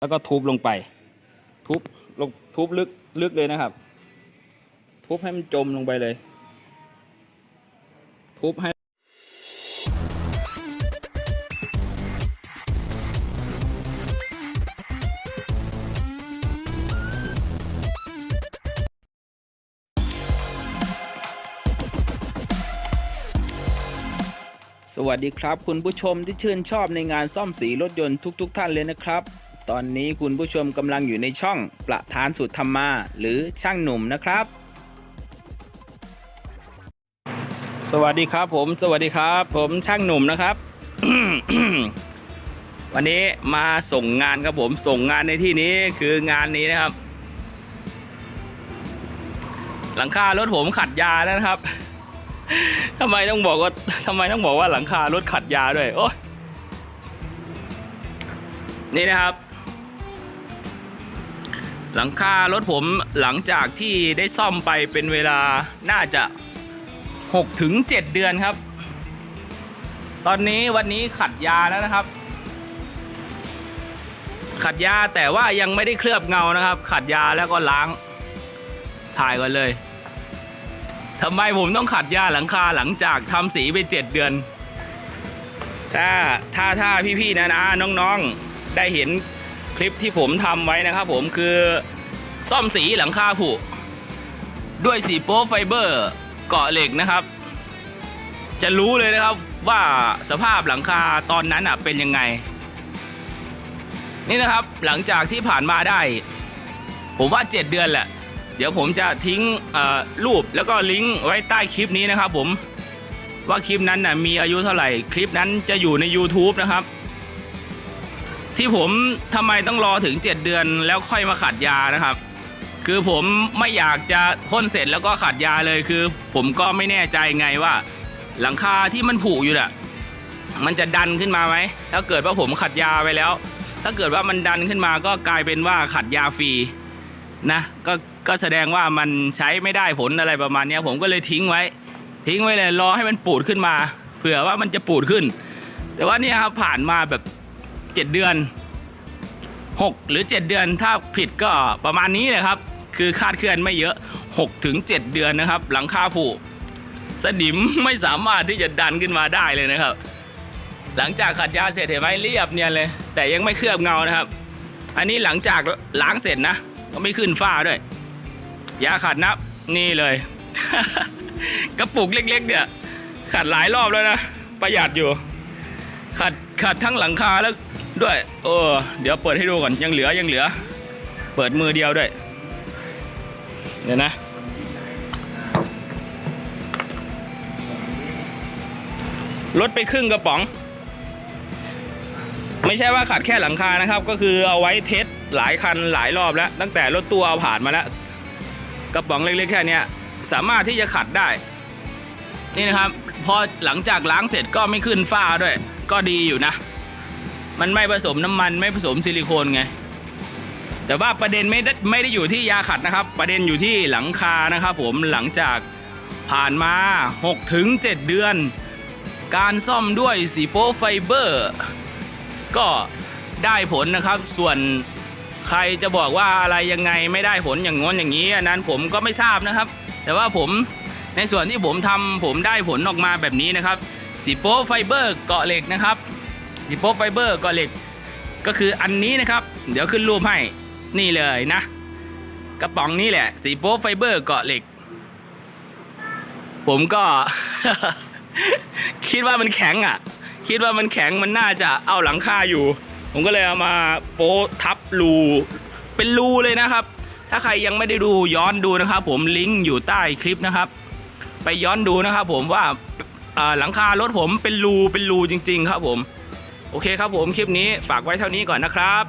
แล้วก็ทุบลงไป ทุบลงทุบลึกลึกเลยนะครับ ทุบให้มันจมลงไปเลย ทุบให้สวัสดีครับ คุณผู้ชมที่ชื่นชอบในงานซ่อมสีรถยนต์ทุก ๆทท่านเลยนะครับ ตอนนี้คุณผู้ชมกำลังอยู่ในช่องประธานสุดธรรมา หรือช่างหนุ่มนะครับ สวัสดีครับผมสวัสดีครับ ผมช่างหนุ่มนะครับ วันนี้มาส่งงานครับผมส่งงานในที่นี้คืองานนี้นะครับ หลังคารถผมขัดยาแล้วนะครับทำไมต้องบอกว่าทำไมต้องบอกว่าหลังคารถขัดยาด้วยโอ้ยนี่นะครับ หลังคารถผมหลังจากที่ได้ซ่อมไปเป็นเวลาน่าจะ6ถึง7เดือนครับ ตอนนี้วันนี้ขัดยาแล้วนะครับ ขัดยาแต่ว่ายังไม่ได้เคลือบเงานะครับ ขัดยาแล้วก็ล้าง ถ่ายก่อนเลยทำไมผมต้องขัดยาหลังคาหลังจากทำสีไปเจ็ดเดือน ถ้าถ้าถ้าพี่ๆนะนะน้องๆได้เห็น คลิปที่ผมทำไว้นะครับผมคือซ่อมสีหลังคาผุด้วยสีโป๊ไฟเบอร์เกาะเหล็กนะครับ จะรู้เลยนะครับว่าสภาพหลังคาตอนนั้นอะเป็นยังไง นี่นะครับหลังจากที่ผ่านมาได้ ผมว่า 7 เดือนแหละ เดี๋ยวผมจะทิ้งรูปแล้วก็ลิงก์ไว้ใต้คลิปนี้นะครับผมว่าคลิปนั้นนะมีอายุเท่าไหร่ คลิปนั้นจะอยู่ใน YouTube นะครับ ที่ผมทำไมต้องรอถึง 7 เดือนแล้วค่อยมาขัดยานะครับ คือผมไม่อยากจะพ่นเสร็จแล้วก็ขัดยาเลยคือ ผมก็ไม่แน่ใจไงว่า หลังคาที่มันผุอยู่น่ะมันจะดันขึ้นมาไหมถ้าเกิดว่าผมขัดยาไปแล้ว ถ้าเกิดว่ามันดันขึ้นมาก็กลายเป็นว่าขัดยาฟรีนะก็ก็แสดงว่ามันใช้ไม่ได้ผลอะไรประมาณนี้ผมก็เลยทิ้งไว้ ทิ้งไว้เลยรอให้มันปูดขึ้นมา เผื่อว่ามันจะปูดขึ้น แต่ว่านี่ครับผ่านมาแบบ 7 เดือน 6 หรือ 7 เดือนถ้าผิดก็ประมาณนี้เลยครับ คือคาดเคลื่อนไม่เยอะ 6 ถึง 7 เดือนนะครับ หลังคาผุสนิมไม่สามารถที่จะดันขึ้นมาได้เลยนะครับ หลังจากขัดยาเสร็จเห็นไหมเรียบเนี่ยเลย แต่ยังไม่เคลือบเงานะครับ อันนี้หลังจากล้างเสร็จนะ ก็ไม่ขึ้นฝ้าด้วย ยาขัดนับนี่เลย กระปุกเล็ก ๆ เนี่ย ขัดหลายรอบแล้วนะ ประหยัดอยู่ ขัดขัดทั้งหลังคาแล้ว ด้วยเออเดี๋ยวเปิดให้ดูก่อนยังเหลือยังเหลือ เปิดมือเดียวด้วยเดี๋ยวนะลดไปครึ่งกระป๋อง ไม่ใช่ว่าขัดแค่หลังคานะครับ ก็คือเอาไว้เทสหลายคันหลายรอบแล้ว ตั้งแต่รถตู้เอาผ่านมาแล้ว กระป๋องเล็กๆแค่นี้สามารถที่จะขัดได้ นี่นะครับ พอหลังจากล้างเสร็จก็ไม่ขึ้นฝ้าด้วย ก็ดีอยู่นะ มันไม่ผสมน้ำมันไม่ผสมซิลิโคนไง แต่ว่าประเด็นไม่ได้ไม่ได้อยู่ที่ยาขัดนะครับ ประเด็นอยู่ที่หลังคานะครับผมหลังจากผ่านมา6ถึง7เดือน การซ่อมด้วยสีโปไฟเบอร์ ก็ได้ผลนะครับ ส่วนใครจะบอกว่าอะไรยังไงไม่ได้ผลอย่างง้นอย่างนี้อันนั้นผมก็ไม่ทราบนะครับ แต่ว่าผมในส่วนที่ผมทำผมได้ผลออกมาแบบนี้นะครับสีโปไฟเบอร์เกาะเหล็กนะครับ สีโปไฟเบอร์กาะเหล็กก็คืออันนี้นะครับ เดี๋ยวขึ้นรูปให้นี่เลยนะ กระป๋องนี้แหละสีโป๊ไฟเบอร์เกาะเหล็ก ผมก็ คิดว่ามันแข็งอะ คิดว่ามันแข็งมันน่าจะเอาหลังคาอยู่ ผมก็เลยเอามาโป๊ทับรูเป็นรูเลยนะครับ ถ้าใครยังไม่ได้ดูย้อนดูนะครับ ผมลิงก์อยู่ใต้คลิปนะครับ ไปย้อนดูนะครับ ผมว่าหลังคารถผมเป็นรูเป็นรูจริง ๆ ครับผม โอเคครับผมคลิปนี้ฝากไว้เท่านี้ก่อนนะครับ